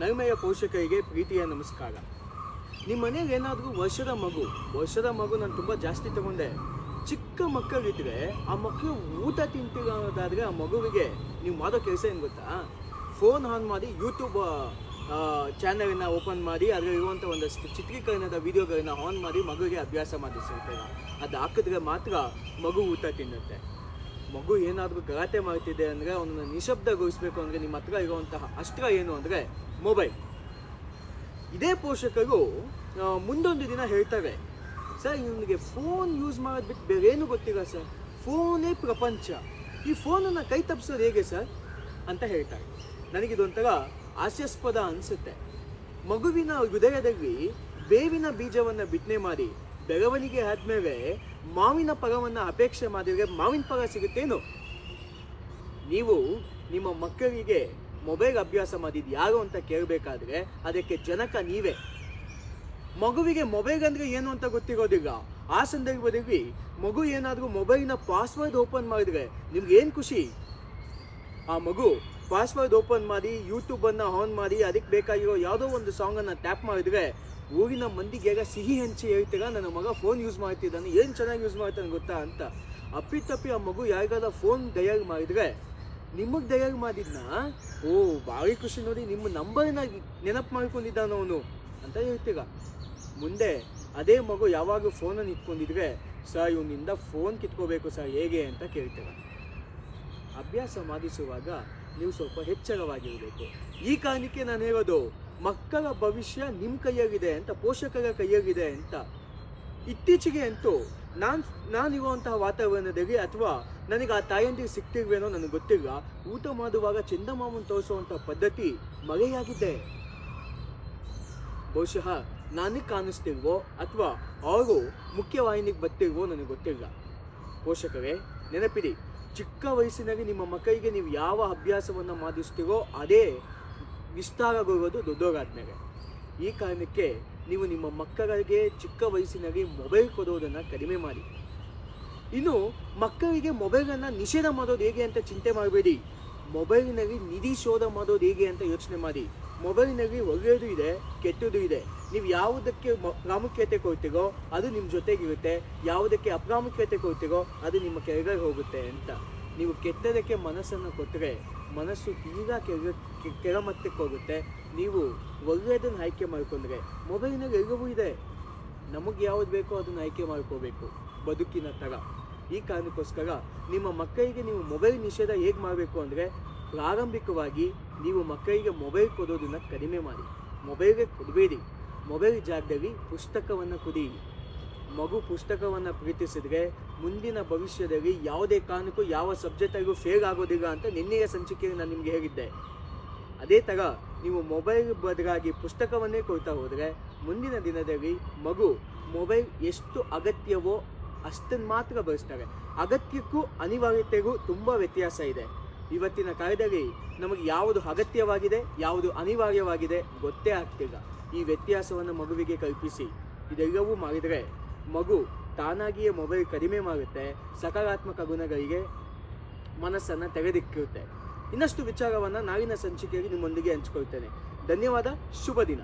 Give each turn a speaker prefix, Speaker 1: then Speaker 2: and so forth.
Speaker 1: ನೈಮೆಯ ಪೋಷಕರಿಗೆ ಪ್ರೀತಿಯ ನಮಸ್ಕಾರ. ನಿಮ್ಮ ಮನೆಗೆ ಏನಾದರೂ ವರ್ಷದ ಮಗು ವರ್ಷದ ಮಗು ನಾನು ತುಂಬ ಜಾಸ್ತಿ ತಗೊಂಡೆ. ಚಿಕ್ಕ ಮಕ್ಕಳಿದ್ರೆ ಆ ಮಕ್ಕಳು ಊಟ ತಿಂತಿರೋದಾದ್ರೆ ಆ ಮಗುವಿಗೆ ನೀವು ಮಾಡೋ ಕೆಲಸ ಏನು ಗೊತ್ತಾ? ಫೋನ್ ಆನ್ ಮಾಡಿ ಯೂಟ್ಯೂಬ್ ಚಾನಲನ್ನು ಓಪನ್ ಮಾಡಿ ಅದರಲ್ಲಿರುವಂಥ ಒಂದಷ್ಟು ಚಿತ್ರೀಕರಣದ ವಿಡಿಯೋಗಳನ್ನ ಆನ್ ಮಾಡಿ ಮಗುವಿಗೆ ಅಭ್ಯಾಸ ಮಾಡಿಸಿರ್ತೀರ ಅದು ಹಾಕಿದ್ರೆ ಮಾತ್ರ ಮಗು ಊಟ ತಿನ್ನುತ್ತೆ. ಮಗು ಏನಾದರೂ ಗಲಾಟೆ ಮಾಡ್ತಿದೆ ಅಂದರೆ ಅವನನ್ನು ನಿಶಬ್ದಗೊಳಿಸ್ಬೇಕು ಅಂದರೆ ನಿಮ್ಮ ಹತ್ರ ಇರುವಂತಹ ಅಸ್ತ್ರ ಏನು ಅಂದರೆ ಮೊಬೈಲ್. ಇದೇ ಪೋಷಕರು ಮುಂದೊಂದು ದಿನ ಹೇಳ್ತಾರೆ, ಸರ್, ಇವನಿಗೆ ಫೋನ್ ಯೂಸ್ ಮಾಡೋದು ಬಿಟ್ಟು ಬೇರೆ ಏನು ಗೊತ್ತಿಲ್ಲ ಸರ್. ಫೋನೇ ಪ್ರಪಂಚ. ಈ ಫೋನನ್ನು ಕೈ ತಪ್ಪಿಸೋದು ಹೇಗೆ ಸರ್? ಅಂತ ಹೇಳ್ತಾರೆ. ನನಗಿದೊಂಥರ ಹಾಸ್ಯಾಸ್ಪದ ಅನಿಸುತ್ತೆ. ಮಗುವಿನ ಹೃದಯದಲ್ಲಿ ಬೇವಿನ ಬೀಜವನ್ನು ಬಿತ್ತನೆ ಮಾಡಿ ಬೆಳವಣಿಗೆ ಆದ್ಮೇಲೆ ಮಾವಿನ ಫಲವನ್ನು ಅಪೇಕ್ಷೆ ಮಾಡಿದ್ರೆ ಮಾವಿನ ಫಲ ಸಿಗುತ್ತೇನು? ನೀವು ನಿಮ್ಮ ಮಕ್ಕಳಿಗೆ ಮೊಬೈಲ್ ಅಭ್ಯಾಸ ಮಾಡಿದ್ದು ಯಾರು ಅಂತ ಕೇಳಬೇಕಾದ್ರೆ ಅದಕ್ಕೆ ಜನಕ ನೀವೇ. ಮಗುವಿಗೆ ಮೊಬೈಲ್ ಅಂದರೆ ಏನು ಅಂತ ಗೊತ್ತಿರೋದಿಲ್ಲ. ಆ ಸಂದರ್ಭದಲ್ಲಿ ಮಗು ಏನಾದರೂ ಮೊಬೈಲ್ನ ಪಾಸ್ವರ್ಡ್ ಓಪನ್ ಮಾಡಿದ್ರೆ ನಿಮ್ಗೆ ಏನು ಖುಷಿ? ಆ ಮಗು ಪಾಸ್ವರ್ಡ್ ಓಪನ್ ಮಾಡಿ ಯೂಟ್ಯೂಬನ್ನು ಆನ್ ಮಾಡಿ ಅದಕ್ಕೆ ಬೇಕಾಗಿರೋ ಯಾವುದೋ ಒಂದು ಸಾಂಗನ್ನು ಟ್ಯಾಪ್ ಮಾಡಿದ್ರೆ ಊರಿನ ಮಂದಿಗೆ ಸಿಹಿ ಹಂಚಿ ಹೇಳ್ತೀರ ನನ್ನ ಮಗ ಫೋನ್ ಯೂಸ್ ಮಾಡ್ತಿದ್ದಾನೆ, ಏನು ಚೆನ್ನಾಗಿ ಯೂಸ್ ಮಾಡ್ತಾನೆ ಗೊತ್ತಾ ಅಂತ. ಅಪ್ಪಿತಪ್ಪಿ ಆ ಮಗು ಯಾರಿಗಾದ ಫೋನ್ ದಯಾಗಿ ಮಾಡಿದ್ರೆ, ನಿಮಗೆ ದಯಾಗಿ ಮಾಡಿದ್ನ? ಓ, ಭಾರಿ ಖುಷಿ ನೋಡಿ ನಿಮ್ಮ ನಂಬರ್ನ ನೆನಪು ಮಾಡ್ಕೊಂಡಿದ್ದಾನ ಅವನು ಅಂತ ಹೇಳ್ತೀರ ಮುಂದೆ ಅದೇ ಮಗು ಯಾವಾಗ ಫೋನನ್ನು ಇಟ್ಕೊಂಡಿದ್ರೆ, ಸರ್, ಇವನಿಂದ ಫೋನ್ ಕಿತ್ಕೋಬೇಕು ಸರ್, ಹೇಗೆ? ಅಂತ ಕೇಳ್ತೀರ ಅಭ್ಯಾಸ ಮಾಡಿಸುವಾಗ ನೀವು ಸ್ವಲ್ಪ ಹೆಚ್ಚಳವಾಗಿರಬೇಕು. ಈ ಕಾರಣಕ್ಕೆ ನಾನು ಹೇಳೋದು ಮಕ್ಕಳ ಭವಿಷ್ಯ ನಿಮ್ಮ ಕೈಯಾಗಿದೆ ಅಂತ, ಪೋಷಕರ ಕೈಯಾಗಿದೆ ಅಂತ. ಇತ್ತೀಚೆಗೆ ಅಂತೂ ನಾನು ನಾನಿರುವಂತಹ ವಾತಾವರಣದಲ್ಲಿ ಅಥವಾ ನನಗೆ ಆ ತಾಯಂದಿರು ಸಿಗ್ತಿರ್ವೇನೋ ನನಗೆ ಗೊತ್ತಿಲ್ಲ. ಊಟ ಮಾಡುವಾಗ ಚಂದಮಾಮನ್ ತೋರಿಸುವಂಥ ಪದ್ಧತಿ ಮರೆಯಾಗಿದೆ. ಬಹುಶಃ ನನಗೆ ಕಾಣಿಸ್ತಿಲ್ವೋ ಅಥವಾ ಅವರು ಮುಖ್ಯವಾಹಿನಿಗೆ ಬರ್ತಿಲ್ವೋ ನನಗೆ ಗೊತ್ತಿಲ್ಲ. ಪೋಷಕರೇ, ನೆನಪಿಡಿ, ಚಿಕ್ಕ ವಯಸ್ಸಿನಲ್ಲಿ ನಿಮ್ಮ ಮಕ್ಕಳಿಗೆ ನೀವು ಯಾವ ಅಭ್ಯಾಸವನ್ನು ಮಾಡಿಸ್ತೀರೋ ಅದೇ ವಿಸ್ತಾರಗೊಳ್ಳೋದು ದೊಡ್ಡವರಾದ್ಮೇಲೆ ಈ ಕಾರಣಕ್ಕೆ ನೀವು ನಿಮ್ಮ ಮಕ್ಕಳಿಗೆ ಚಿಕ್ಕ ವಯಸ್ಸಿನಲ್ಲಿ ಮೊಬೈಲ್ ಕೊಡೋದನ್ನು ಕಡಿಮೆ ಮಾಡಿ. ಇನ್ನು ಮಕ್ಕಳಿಗೆ ಮೊಬೈಲನ್ನು ನಿಷೇಧ ಮಾಡೋದು ಹೇಗೆ ಅಂತ ಚಿಂತೆ ಮಾಡಬೇಡಿ. ಮೊಬೈಲಿನಲ್ಲಿ ನಿಧಿ ಶೋಧ ಮಾಡೋದು ಹೇಗೆ ಅಂತ ಯೋಚನೆ ಮಾಡಿ. ಮೊಬೈಲ್ನಲ್ಲಿ ಒಳ್ಳೆಯದು ಇದೆ, ಕೆಟ್ಟದ್ದು ಇದೆ. ನೀವು ಯಾವುದಕ್ಕೆ ಪ್ರಾಮುಖ್ಯತೆ ಕೊಡ್ತೀರೋ ಅದು ನಿಮ್ಮ ಜೊತೆಗಿರುತ್ತೆ. ಯಾವುದಕ್ಕೆ ಅಪ್ರಾಮುಖ್ಯತೆ ಕೊಡ್ತೀರೋ ಅದು ನಿಮ್ಮ ಕೆಳಗೆ ಹೋಗುತ್ತೆ ಅಂತ. ನೀವು ಕೆಟ್ಟದಕ್ಕೆ ಮನಸ್ಸನ್ನು ಕೊಟ್ಟರೆ ಮನಸ್ಸು ಈಗ ಕೆಗ ಕೆಳಮಟ್ಟಕ್ಕೆ ಹೋಗುತ್ತೆ. ನೀವು ಒಳ್ಳೆಯದನ್ನು ಆಯ್ಕೆ ಮಾಡ್ಕೊಂಡ್ರೆ ಮೊಬೈಲ್ನಾಗ ಎಲ್ಲವೂ ಇದೆ. ನಮಗೆ ಯಾವ್ದು ಬೇಕೋ ಅದನ್ನು ಆಯ್ಕೆ ಮಾಡ್ಕೋಬೇಕು. ಬದುಕಿನ ಥರ ಈ ಕಾರಣಕ್ಕೋಸ್ಕರ ನಿಮ್ಮ ಮಕ್ಕಳಿಗೆ ನೀವು ಮೊಬೈಲ್ ನಿಷೇಧ ಹೇಗೆ ಮಾಡಬೇಕು ಅಂದರೆ ಪ್ರಾರಂಭಿಕವಾಗಿ ನೀವು ಮಕ್ಕಳಿಗೆ ಮೊಬೈಲ್ ಕೊಡೋದನ್ನು ಕಡಿಮೆ ಮಾಡಿ. ಮೊಬೈಲ್ಗೆ ಕೊಡಬೇಡಿ. ಮೊಬೈಲ್ ಜಾಗದಲ್ಲಿ ಪುಸ್ತಕವನ್ನು ಕೊಡಿ. ಮಗು ಪುಸ್ತಕವನ್ನು ಪ್ರೀತಿಸಿದ್ರೆ ಮುಂದಿನ ಭವಿಷ್ಯದಲ್ಲಿ ಯಾವುದೇ ಕಾರಣಕ್ಕೂ ಯಾವ ಸಬ್ಜೆಕ್ಟಾಗೂ ಫೇಲ್ ಆಗೋದಿಲ್ಲ ಅಂತ ನಿನ್ನೆಯ ಸಂಚಿಕೆಯಲ್ಲಿ ನಾನು ನಿಮಗೆ ಹೇಳಿದ್ದೆ. ಅದೇ ಥರ ನೀವು ಮೊಬೈಲ್ ಬದಲಾಗಿ ಪುಸ್ತಕವನ್ನೇ ಕೊಡ್ತಾ ಹೋದರೆ ಮುಂದಿನ ದಿನದಲ್ಲಿ ಮಗು ಮೊಬೈಲ್ ಎಷ್ಟು ಅಗತ್ಯವೋ ಅಷ್ಟನ್ನು ಮಾತ್ರ ಬಳಸ್ತಾರೆ. ಅಗತ್ಯಕ್ಕೂ ಅನಿವಾರ್ಯತೆಗೂ ತುಂಬ ವ್ಯತ್ಯಾಸ ಇದೆ. ಇವತ್ತಿನ ಕಾಲದಲ್ಲಿ ನಮಗೆ ಯಾವುದು ಅಗತ್ಯವಾಗಿದೆ, ಯಾವುದು ಅನಿವಾರ್ಯವಾಗಿದೆ ಗೊತ್ತೇ ಆಗ್ತಿಲ್ಲ. ಈ ವ್ಯತ್ಯಾಸವನ್ನು ಮಗುವಿಗೆ ಕಲ್ಪಿಸಿ. ಇದೆಲ್ಲವೂ ಮಾಡಿದರೆ ಮಗು ತಾನಾಗಿಯೇ ಮೊಬೈಲ್ ಕಡಿಮೆ ಮಾಡುತ್ತೆ, ಸಕಾರಾತ್ಮಕ ಗುಣಗಳಿಗೆ ಮನಸ್ಸನ್ನು ತೆಗೆದಿಕ್ಕಿರುತ್ತೆ ಇನ್ನಷ್ಟು ವಿಚಾರವನ್ನು ನಾಳಿನ ಸಂಚಿಕೆಯಲ್ಲಿ ನಿಮ್ಮೊಂದಿಗೆ ಹಂಚ್ಕೊಳ್ತೇನೆ. ಧನ್ಯವಾದ, ಶುಭ ದಿನ.